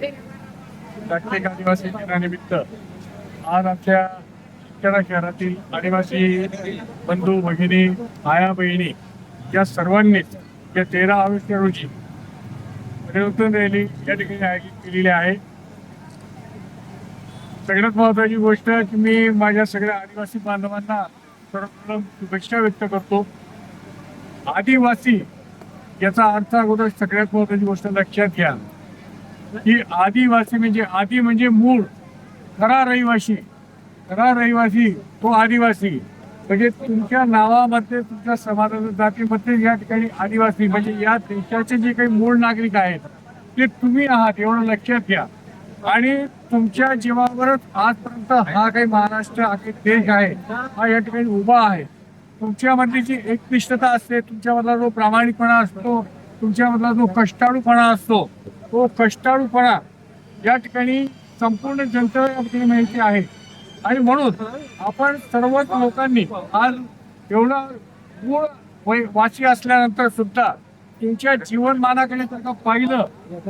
जागतिक आदिवासी दिनानिमित्त आज आमच्या शिक्षणा शहरातील आदिवासी बंधू भगिनी आया बहिणी या सर्वांनीच या तेरा ऑगस्ट रोजी परिवर्तन रॅली या ठिकाणी आयोजित केलेली आहे. सगळ्यात महत्वाची गोष्ट की मी माझ्या सगळ्या आदिवासी बांधवांना सर्वप्रथम शुभेच्छा व्यक्त करतो. आदिवासी याचा अर्थ अगोदर सगळ्यात महत्वाची गोष्ट लक्षात घ्या. की आदिवासी म्हणजे आदी म्हणजे मूळ. खरा रहिवासी खरा रहिवासी तो आदिवासी. म्हणजे तुमच्या नावामध्ये तुमच्या समाजाच्या जातीमध्ये या ठिकाणी आदिवासी. म्हणजे या देशाचे जे काही मूळ नागरिक आहेत ते तुम्ही आहात एवढं लक्षात घ्या. आणि तुमच्या जीवावरच आजपर्यंत हा काही महाराष्ट्र हा काही देश आहे हा या ठिकाणी उभा आहे. तुमच्यामधली जी एकनिष्ठता असते तुमच्यामधला जो प्रामाणिकपणा असतो तुमच्यामधला जो कष्टाळूपणा असतो तो कष्टाळूपणा या ठिकाणी संपूर्ण जनतेला या ठिकाणी माहिती आहे. आणि म्हणून आपण सर्वच लोकांनी आज एवढा मूळ वय- वाची असल्यानंतर सुद्धा तुमच्या जीवनमानाकडे जर का पाहिलं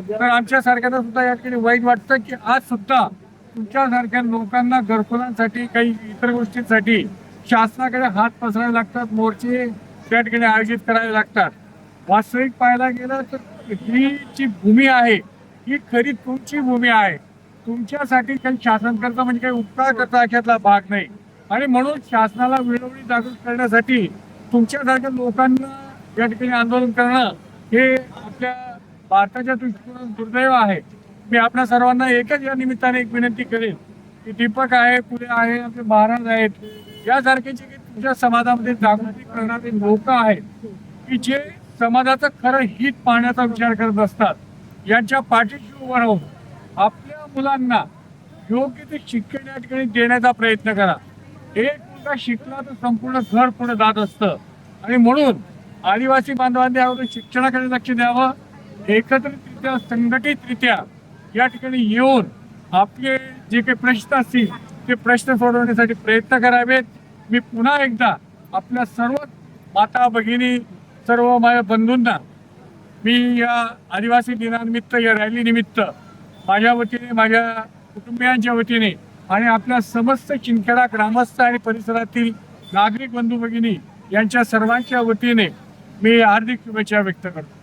तर आमच्यासारख्यांना सुद्धा या ठिकाणी वाईट वाटतं की आज सुद्धा तुमच्यासारख्या लोकांना घरकुलांसाठी काही इतर गोष्टींसाठी शासनाकडे हात पसरावे लागतात मोर्चे त्या ठिकाणी आयोजित करावे लागतात. वास्तविक पाहायला गेलं तर ही जी भूमी आहे ही खरी तुमची भूमी आहे. तुमच्यासाठी काही शासन करता म्हणजे काही उपकार करता अशातला भाग नाही. आणि म्हणून शासनाला वेळोवेळी जागृत करण्यासाठी तुमच्यासारख्या लोकांना या ठिकाणी आंदोलन करणं हे आपल्या भारताच्या दृष्टिकोनातून दुर्दैव आहे. मी आपल्या सर्वांना एकच या निमित्ताने एक विनंती करेन की दीपक आहे पुढे आहे आपले महाराज आहेत यासारखे जे काही तुमच्या समाजामध्ये जागृती करणारे लोक आहेत की जे समाजाचं खरं हित पाहण्याचा विचार करत असतात. यांच्या पाठीशी उभं राहून आपल्या मुलांना योग्य ते शिक्षण या ठिकाणी देण्याचा प्रयत्न करा. एक मुलगा शिकला तर संपूर्ण घर पुढे जात असतं. आणि म्हणून आदिवासी बांधवांनी अगोदर शिक्षणाकडे लक्ष द्यावं. एकत्रितरित्या संघटितरित्या या ठिकाणी येऊन आपले जे काही प्रश्न असतील ते प्रश्न सोडवण्यासाठी प्रयत्न करावेत. मी पुन्हा एकदा आपल्या सर्व माता भगिनी सर्व माझ्या बंधूंना मी या आदिवासी दिनानिमित्त या रॅली निमित्त माझ्या वतीने माझ्या कुटुंबियांच्या वतीने आणि आपल्या समस्त चिंखेडा ग्रामस्थ आणि परिसरातील नागरिक बंधू भगिनी यांच्या सर्वांच्या वतीने मी हार्दिक शुभेच्छा व्यक्त करतो.